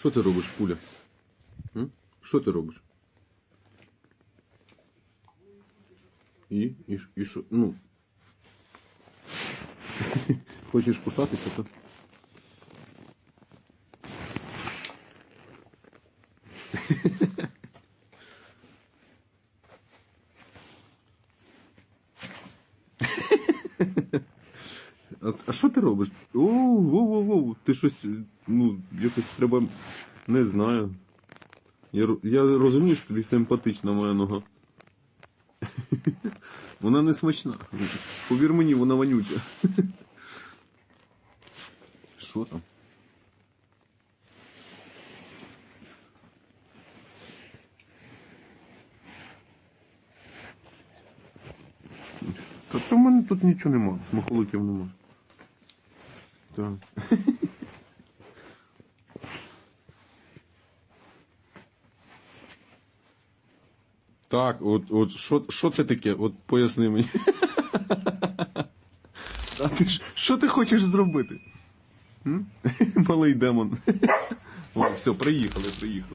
Що ти робиш, пуля? М? Що ти робиш? І? І, ш- і що? Ну. Хочеш кусатися, то. А, що ти робиш? О, воу, воу, воу, ти щось, ну, якось треба, не знаю. Я, я розумію, що тобі симпатична моя нога. Вона не смачна. Повір мені, вона вонюча. Що там? Та в мене тут нічого нема, смаколиків нема. Так. Так, от, от що, що це таке? От поясни мені. А ти що ти хочеш зробити? М? Малий демон. О, все, приїхали, приїхали.